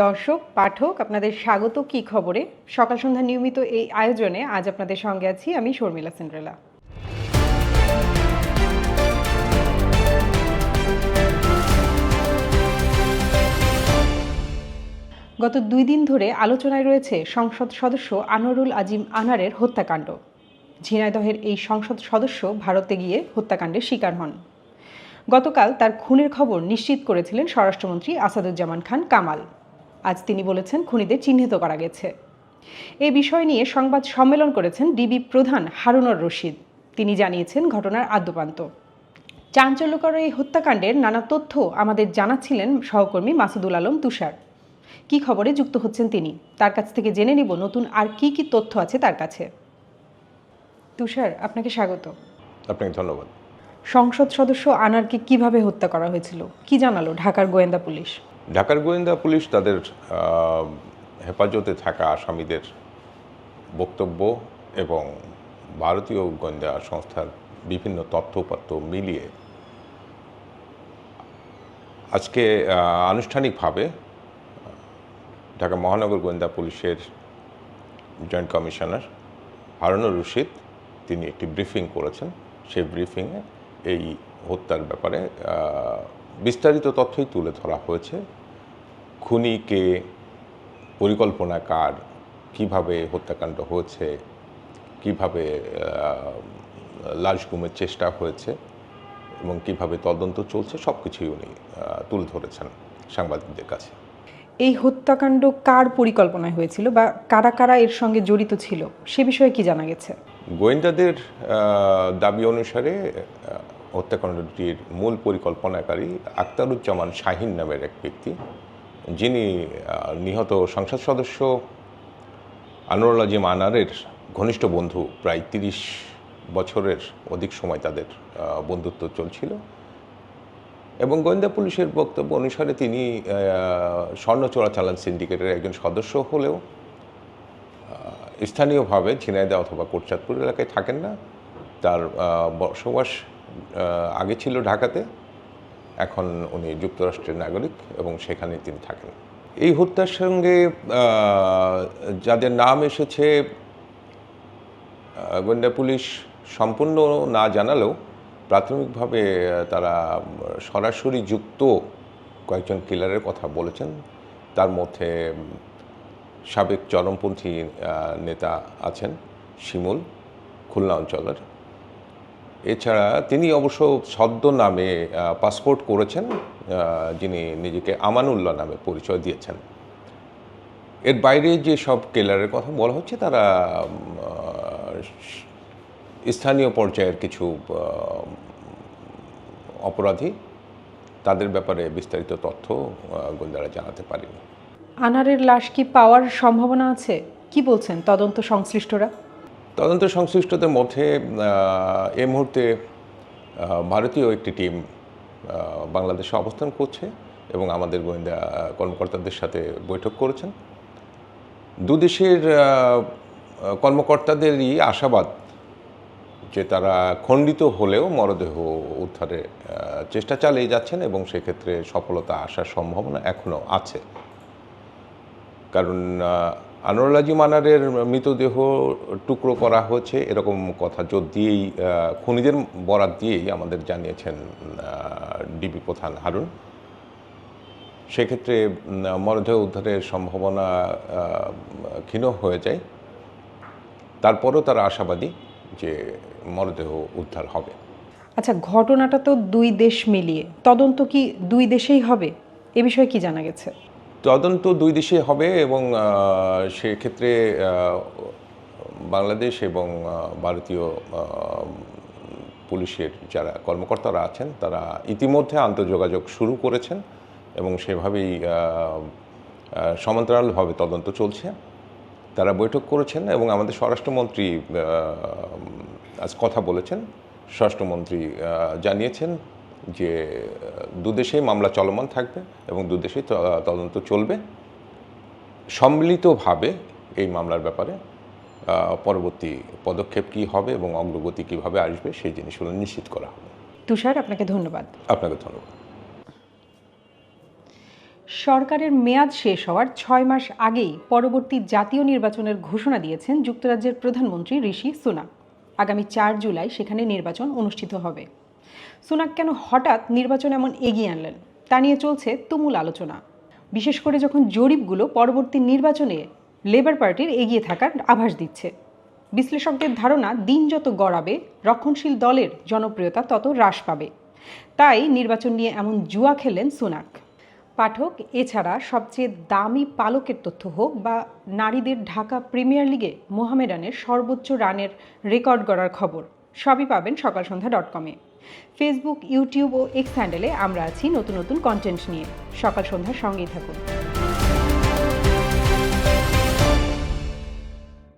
দর্শক, পাঠক, আপনাদের স্বাগত কি খবরে? সকাল সন্ধ্যা নিয়মিত এই আয়োজনে আজ আপনাদের সঙ্গে আছি আমি শর্মিলা সিন্ড্রেলা। গত দুই দিন ধরে আলোচনায় রয়েছে সংসদ সদস্য আনোয়ারুল আজিম আনারের হত্যাকাণ্ড। ঝিনাইদহের এই সংসদ সদস্য ভারতে গিয়ে হত্যাকাণ্ডের শিকার হন। গতকাল তার খুনের খবর নিশ্চিত করেছিলেন স্বরাষ্ট্রমন্ত্রী আসাদুজ্জামান খান কামাল। আজ তিনি বলেছেন খুনিদের চিহ্নিত করা গেছে। এ বিষয় নিয়ে সংবাদ সম্মেলন করেছেন ডিবি প্রধান হারুনর রশিদ। তিনি জানিয়েছেন ঘটনার আদ্যপান্ত। চাঞ্চল্যকর এই হত্যাকাণ্ডের নানা তথ্য আমাদের জানাচ্ছিলেন সহকর্মী মাসুদুল আলম তুষার। কি খবরে যুক্ত হচ্ছেন তিনি? তার কাছ থেকে জেনে নিব নতুন আর কি কি তথ্য আছে তার কাছে। তুষার আপনাকে স্বাগত। আপনাকে ধন্যবাদ। সংসদ সদস্য আনারকে কীভাবে হত্যা করা হয়েছিল? কি জানালো ঢাকার গোয়েন্দা পুলিশ? ঢাকার গোয়েন্দা পুলিশ তাদের হেফাজতে থাকা আসামিদের বক্তব্য এবং ভারতীয় গোয়েন্দা সংস্থার বিভিন্ন তথ্যপত্র মিলিয়ে আজকে আনুষ্ঠানিকভাবে ঢাকা মহানগর গোয়েন্দা পুলিশের জয়েন্ট কমিশনার হারুনুর রশিদ, তিনি একটি ব্রিফিং করেছেন। সেই ব্রিফিংয়ে এই হত্যার ব্যাপারে বিস্তারিত তথ্যই তুলে ধরা হয়েছে। খুনিকে পরিকল্পনা কার কীভাবে হত্যাকাণ্ড হয়েছে কীভাবে লাশ গুমের চেষ্টা হয়েছে এবং কীভাবে তদন্ত চলছে সব কিছুই উনি তুলে ধরেছেন সাংবাদিকদের কাছে। এই হত্যাকাণ্ড কার পরিকল্পনায় হয়েছিল বা কারা কারা এর সঙ্গে জড়িত ছিল সে বিষয়ে কি জানা গেছে? গোয়েন্দাদের দাবি অনুসারে হত্যাকাণ্ডটির মূল পরিকল্পনাকারী আক্তারুজ্জামান শাহিন নামের এক ব্যক্তি যিনি নিহত সংসদ সদস্য আনোয়ারুল আজিম আনারের ঘনিষ্ঠ বন্ধু, প্রায় তিরিশ বছরের অধিক সময় তাদের বন্ধুত্ব চলছিল। এবং গোয়েন্দা পুলিশের বক্তব্য অনুসারে তিনি স্বর্ণ চোরাচালান সিন্ডিকেটের একজন সদস্য হলেও স্থানীয়ভাবে ঝিনাইদা অথবা কোটচাঁদপুর এলাকায় থাকেন না। তার বসবাস আগে ছিল ঢাকাতে। এখন উনি যুক্তরাষ্ট্রের নাগরিক এবং সেখানে তিনি থাকেন। এই হত্যার সঙ্গে যাদের নাম এসেছে গোয়েন্দা পুলিশ সম্পূর্ণ না জানালেও প্রাথমিকভাবে তারা সরাসরি যুক্ত কয়েকজন কিলারের কথা বলেছেন। তার মধ্যে সাবেক চরমপন্থী নেতা আছেন শিমুল, খুলনা অঞ্চলের। এছাড়া তিনি অবশ্য ছদ্ম নামে পাসপোর্ট করেছেন যিনি নিজেকে আমানুল্লাহ নামে পরিচয় দিয়েছেন। এর বাইরে যে সব কেলারের কথা বলা হচ্ছে, তারা স্থানীয় পর্যায়ের কিছু অপরাধী, তাদের ব্যাপারে বিস্তারিত তথ্য গোয়েন্দারা জানাতে পারেনি। আনারের লাশ কি পাওয়ার সম্ভাবনা আছে? কি বলছেন তদন্ত সংশ্লিষ্টরা? তদন্ত সংশ্লিষ্টদের মধ্যে এই মুহূর্তে ভারতীয় একটি টিম বাংলাদেশে অবস্থান করছে এবং আমাদের গোয়েন্দা কর্মকর্তাদের সাথে বৈঠক করেছেন। দুদেশের কর্মকর্তাদেরই আশাবাদ যে তারা খণ্ডিত হলেও মরদেহ উদ্ধারে চেষ্টা চালিয়ে যাচ্ছেন এবং সেক্ষেত্রে সফলতা আসার সম্ভাবনা এখনও আছে। কারণ আহ, আনোয়ারুল আজিম আনারের মৃতদেহ টুকরো করা হয়েছে এরকম কথা জোর দিয়েই খুনিদের বরাত দিয়েই আমাদের জানিয়েছেন ডিবি প্রধান হারুন। সেক্ষেত্রে মরদেহ উদ্ধারের সম্ভাবনা ক্ষীণ হয়ে যায়। তারপরও তারা আশাবাদী যে মরদেহ উদ্ধার হবে। আচ্ছা ঘটনাটা তো দুই দেশ মিলিয়ে তদন্ত কি দুই দেশেই হবে? এ বিষয়ে কি জানা গেছে? তদন্ত দুই দেশে হবে এবং সেক্ষেত্রে বাংলাদেশ এবং ভারতীয় পুলিশের যারা কর্মকর্তারা আছেন, তারা ইতিমধ্যে আন্তর্যোগাযোগ শুরু করেছেন এবং সেভাবেই সমান্তরালভাবে তদন্ত চলছে। তারা বৈঠক করেছেন এবং আমাদের স্বরাষ্ট্রমন্ত্রী আজ কথা বলেছেন। স্বরাষ্ট্রমন্ত্রী জানিয়েছেন যে দুদেশেই মামলা চলমান থাকবে এবং দুদেশেই তদন্ত চলবে। সম্মিলিতভাবে এই মামলার ব্যাপারে পরবর্তী পদক্ষেপ কী হবে এবং অগ্রগতি কীভাবে আসবে সেই জিনিসগুলো নিশ্চিত করা হবে। তুষার আপনাকে ধন্যবাদ। আপনাকে ধন্যবাদ। সরকারের মেয়াদ শেষ হওয়ার ছয় মাস আগেই পরবর্তী জাতীয় নির্বাচনের ঘোষণা দিয়েছেন যুক্তরাজ্যের প্রধানমন্ত্রী ঋষি সুনাক। আগামী চার জুলাই সেখানে নির্বাচন অনুষ্ঠিত হবে। সুনাক কেন হঠাৎ নির্বাচন এমন এগিয়ে আনলেন? তা নিয়ে চলছে তুমুল আলোচনা। বিশেষ করে যখন জরিপগুলো পরবর্তী নির্বাচনে লেবার পার্টির এগিয়ে থাকার আভাস দিচ্ছে। বিশ্লেষকদের ধারণা, দিন যত গড়াবে, রক্ষণশীল দলের জনপ্রিয়তা তত হ্রাস পাবে। তাই নির্বাচন নিয়ে এমন জুয়া খেলেন সুনাক। পাঠক, এছাড়া সবচেয়ে দামি পালকের তথ্য হোক বা নারীদের ঢাকা প্রিমিয়ার লিগে মোহামেডানের সর্বোচ্চ রানের রেকর্ড গড়ার খবর। সবই পাবেন সকাল সন্ধ্যা ডট কমে ফেসবুক ইউটিউব ও এক্স হ্যান্ডেলে আমরা আছি নতুন নতুন কন্টেন্ট নিয়ে। সকাল সন্ধ্যার সঙ্গেই থাকুন।